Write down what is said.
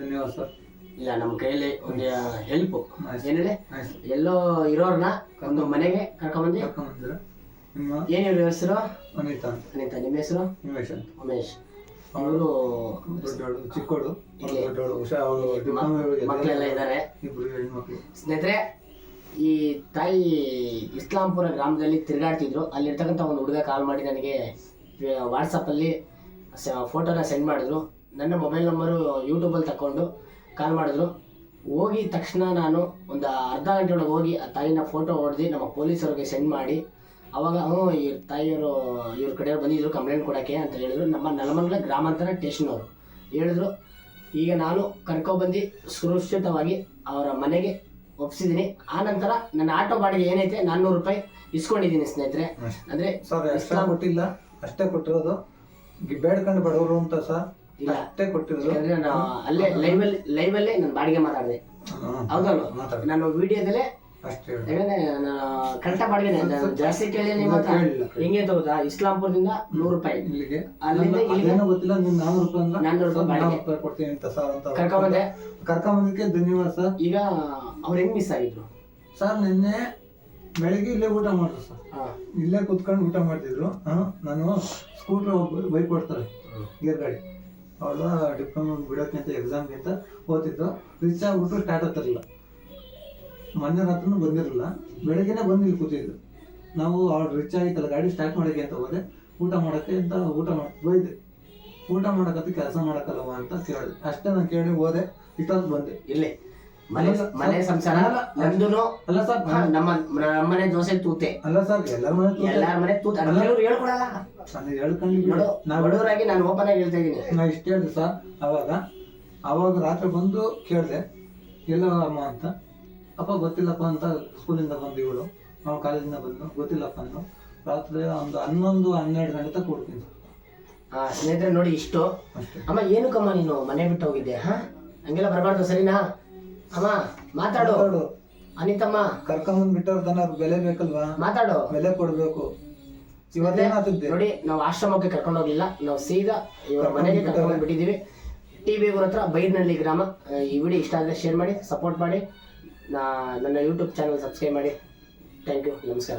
ಧನ್ಯವಾದ ಸರ್. ಇಲ್ಲ ನಮ್ಮ ಕೈಯಲ್ಲಿ ಒಂದು ಹೆಲ್ಪ್ ಆಯ್ತು. ಏನ್ ಹೇಳಿ ಆಯ್ತು ಎಲ್ಲೋ ಇರೋರ್ನ ಒಂದು ಮನೆಗೆ ಕರ್ಕೊಂಡ್ಬಂದು ಕರ್ಕೊಂಡ್ಬಂದಿರ ನಿಮ್ಮ? ಏನು ಇವ್ರ ಹೆಸರು? ಅನಿತಾ ನಿಮ್ಮ ಹೆಸರು? ಉಮೇಶ್ ಅಂತ. ಉಮೇಶ್. ಅವರು ದೊಡ್ಡವಳು ಚಿಕ್ಕವಳು ದೊಡ್ಡವಳು. ಹುಷಾ ಅವಳು ಮಕ್ಕಳೆಲ್ಲ ಇದ್ದಾರೆ. ಹೆಣ್ಮಕ್ಳು. ಸ್ನೇಹಿತರೆ ಈ ತಾಯಿ ಇಸ್ಲಾಂಪುರ ಗ್ರಾಮದಲ್ಲಿ ತಿರುಗಾಡ್ತಿದ್ರು. ಅಲ್ಲಿರ್ತಕ್ಕಂಥ ಒಂದು ಹುಡುಗ ಕಾಲ್ ಮಾಡಿ ನನಗೆ ವಾಟ್ಸಪ್ಪಲ್ಲಿ ಫೋಟೋನ ಸೆಂಡ್ ಮಾಡಿದ್ರು. ನನ್ನ ಮೊಬೈಲ್ ನಂಬರು ಯೂಟ್ಯೂಬಲ್ಲಿ ತಗೊಂಡು ಕಾಲ್ ಮಾಡಿದ್ರು. ಹೋಗಿ ತಕ್ಷಣ ನಾನು ಒಂದು ಅರ್ಧ ಗಂಟೆ ಒಳಗೆ ಹೋಗಿ ಆ ತಾಯಿನ ಫೋಟೋ ಹೊಡೆದು ನಮ್ಮ ಪೊಲೀಸರಿಗೆ ಸೆಂಡ್ ಮಾಡಿ. ಅವಾಗ ಹ್ಞೂ ಇವ್ರ ತಾಯಿಯವರು ಇವ್ರ ಕಡೆಯವ್ರು ಬಂದಿದ್ರು ಕಂಪ್ಲೇಂಟ್ ಕೊಡೋಕ್ಕೆ ಅಂತ ಹೇಳಿದ್ರು. ನಮ್ಮ ನೆಲಮಂಗಲ ಗ್ರಾಮಾಂತರ ಸ್ಟೇಷನವರು ಹೇಳಿದ್ರು ಈಗ ನಾನು ಕರ್ಕೊಬಂದು ಸುರಕ್ಷಿತವಾಗಿ ಅವರ ಮನೆಗೆ ಒಪ್ಸಿದ್ದೀನಿ. ಆ ನಂತರ ನನ್ನ ಆಟೋ ಬಾಡಿಗೆ ಏನೈತೆ? ನಾನ್ನೂರು ರೂಪಾಯಿ ಇಸ್ಕೊಂಡಿದ್ದೀನಿ ಸ್ನೇಹಿತರೆ. ಅಂದರೆ ಸರ್ ಅಷ್ಟೇ ಕೊಟ್ಟಿಲ್ಲ. ಅಷ್ಟೇ ಕೊಟ್ಟಿರೋದು. ಬೇಡ್ಕೊಂಡು ಬಡವರು ಅಂತ ಸರ್. ಇಲ್ಲ. ಅಷ್ಟೇ ಕೊಟ್ಟಿದ್ರು ಅಂದ್ರೆ ನಾನು ಅಲ್ಲೇ ಲೈವಲ್ಲಿ ಲೈವಲ್ಲಿ ನಾನು ಬಾಡಿಗೆ ಮಾತಾಡಿದೆ. ಹೌದಲ್ವ? ಮಾತಾಡಿ ನಾನು ವಿಡಿಯೋದಲ್ಲೇ ಅಷ್ಟೇ. ಹೇಳಿ. ಯಾಕಂದ್ರೆ ನಾನು ಕರೆಕ್ಟ್ ಬಾಡಿಗೆ ನಾನು ಜಾಸ್ತಿ ಕೇಳಿ ನಿಮ್ಮ ಹತ್ರ ಕೇಳಿಲ್ಲ. ಹೆಂಗೆ ತಗೋದಾ ಇಸ್ಲಾಂಪುರದಿಂದ ನೂರು ರೂಪಾಯಿ. ಇಲ್ಲಿಗೆ? ಅಲ್ಲಿಂದ ನನ್ನ- ಇಲ್ಲಿಗೆ? ಅದೇನೋ ಗೊತ್ತಿಲ್ಲ ನೀನ್ ನಾನ್ನೂರು ರೂಪಾಯಿ ಅಂದ್ರೆ ನಾನ್ನೂರು ರೂಪಾಯಿ ಬಾಡಿಗೆ. ರೂಪಾಯಿ ಕೊಡ್ತೀನಿ ಅಂತ ಸರ್ ಅಂತ ಕರ್ಕೊಂಡ್ಬಂದೆ ಕರ್ಕೊಂಬಂದಕ್ಕೆ ಧನ್ಯವಾದ ಸರ್ ಈಗ ಅವ್ರು ಹೆಂಗ್ ಮಿಸ್ ಆಗಿದ್ರು? ಸರ್ ನಿನ್ನೆ ಬೆಳಿಗ್ಗೆ ಇಲ್ಲೇ ಊಟ ಮಾಡ್ರು ಸರ್ ಹಾ. ಇಲ್ಲೇ ಕುತ್ಕೊಂಡು ಊಟ ಮಾಡ್ತಿದ್ರು. ಹಾ ನಾನು ಸ್ಕೂಟ್ರ್ ಬೈಕ್ ಕೊಡ್ತಾರೆ ಗೇರ್ ಗಾಡಿ. ಅವಳು ಡಿಪ್ಲೊಮಾ ಬಿಡೋಕ್ಕಿಂತ ಎಕ್ಸಾಮ್ಗಿಂತ ಓದ್ತಿದ್ದು. ರೀಚ್ ಆಗ್ಬಿಟ್ಟು ಸ್ಟಾರ್ಟ್ ಆಗ್ತಿರಲಿಲ್ಲ. ಮೊನ್ನೆ ರಾತ್ರಿನೂ ಬಂದಿರಲಿಲ್ಲ. ಬೆಳಗ್ಗೆನೆ ಬಂದು ಇಲ್ಲಿ ಕೂತಿದ್ದು. ನಾವು ಅವ್ಳು ರಿಚ್ ಆಗಿತ್ತಲ್ಲ, ಗಾಡಿ ಸ್ಟಾರ್ಟ್ ಮಾಡೋಕ್ಕೆ ಅಂತ ಹೋದೆ. ಊಟ ಮಾಡೋಕ್ಕೆ ಅಂತ ಊಟ ಮಾಡಿ, ಬೈದೆ. ಊಟ ಮಾಡಕತ್ತ ಕೆಲಸ ಮಾಡೋಕ್ಕಲ್ಲವ ಅಂತ ಕೇಳಿದೆ. ಅಷ್ಟೇ ನಾನು ಕೇಳಿ ಹೋದೆ. ಇಷ್ಟೊಂದು ಬಂದೆ. ಇರ್ಲಿ ಮನೆ ಮನೆ ಸರ್, ಸಂಸಾರ ನಂದುನು ಅಲ್ಲ ಸರ್ ನಮ್ಮ ನಮ್ಮನೆ ದೋಸೆ ತೂತೆ. ಅಲ್ಲ ಸರ್ ಎಲ್ಲರ ಮನೆ ಕೂತೆ. ಎಲ್ಲಾರ ಮನೆ ತೂತ. ಅಲ್ಲ. ಹೇಳ್ಕೊಡಲ್ಲ. ನಾನು ಹೇಳ್ಕೊಂಡು ನಾವು ಬಡವರಾಗಿ ನಾನು ಓಪನ್ ಆಗಿ ಹೇಳ್ತಾ ಇದೀನಿ ನಾ ಇಷ್ಟು ಹೇಳಿದೆ ಸರ್ ಅವಾಗ ಅವಾಗ ರಾತ್ರಿ ಬಂದು ಕೇಳಿದೆ. ಎಲ್ಲ ಅಮ್ಮ ಅಂತ. ಅಪ್ಪ ಗೊತ್ತಿಲ್ಲಪ್ಪ ಅಂತ ಸ್ಕೂಲಿಂದ ಬಂದು ಇವಳು. ನಾವು ಕಾಲೇಜಿಂದ ಬಂದು ಗೊತ್ತಿಲ್ಲಪ್ಪ ಅಂತ ರಾತ್ರಿ ಒಂದು ಹನ್ನೊಂದು ಹನ್ನೆರಡು ಗಂಟೆ ತನಕ ಕೊಡ್ತೀನಿ ಸ್ನೇಹಿತರೆ ನೋಡಿ ಇಷ್ಟು. ಅಮ್ಮ ಏನಕ್ಕಮ್ಮ ನೀನು? ಮನೆ ಬಿಟ್ಟು ಹೋಗಿದ್ದೆ ಹಾ? ಹಂಗೆಲ್ಲ ಬರಬಾರ್ದು ಸರಿನಾ? ಅಮ್ಮ ಮಾತಾಡು. ಮಾತಾಡು. ಅನಿತಮ್ಮ. ಕರ್ಕೊಂಬಂದ್ ಬಿಟ್ಟವ್ರ ಅವ್ರಿಗೆ ಅವ್ರ್ ಬೆಲೆ ಬೇಕಲ್ವಾ? ಮಾತಾಡು. ಬೆಲೆ ಕೊಡ್ಬೇಕು. ಇವತ್ತೇನಾಗ್ತಿದ್ದೆ ನೋಡಿ ನಾವು ಆಶ್ರಮಕ್ಕೆ ಕರ್ಕೊಂಡು ಹೋಗ್ಲಿಲ್ಲ ನಾವು ಸೀದಾ ಇವರ ಮನೆಗೆ ಕರ್ಕೊಂಡು ಬಿಟ್ಟಿದ್ದೀವಿ ಟಿ ವಿ ಊರ ಹತ್ರ ಬೈರ್ನಳ್ಳಿ ಗ್ರಾಮ. ಈ ವಿಡಿಯೋ ಇಷ್ಟ ಆದರೆ ಶೇರ್ ಮಾಡಿ ಸಪೋರ್ಟ್ ಮಾಡಿ. ನಾ ನನ್ನ ಯೂಟ್ಯೂಬ್ ಚಾನಲ್ ಸಬ್ಸ್ಕ್ರೈಬ್ ಮಾಡಿ. ಥ್ಯಾಂಕ್ ಯು ನಮಸ್ಕಾರ.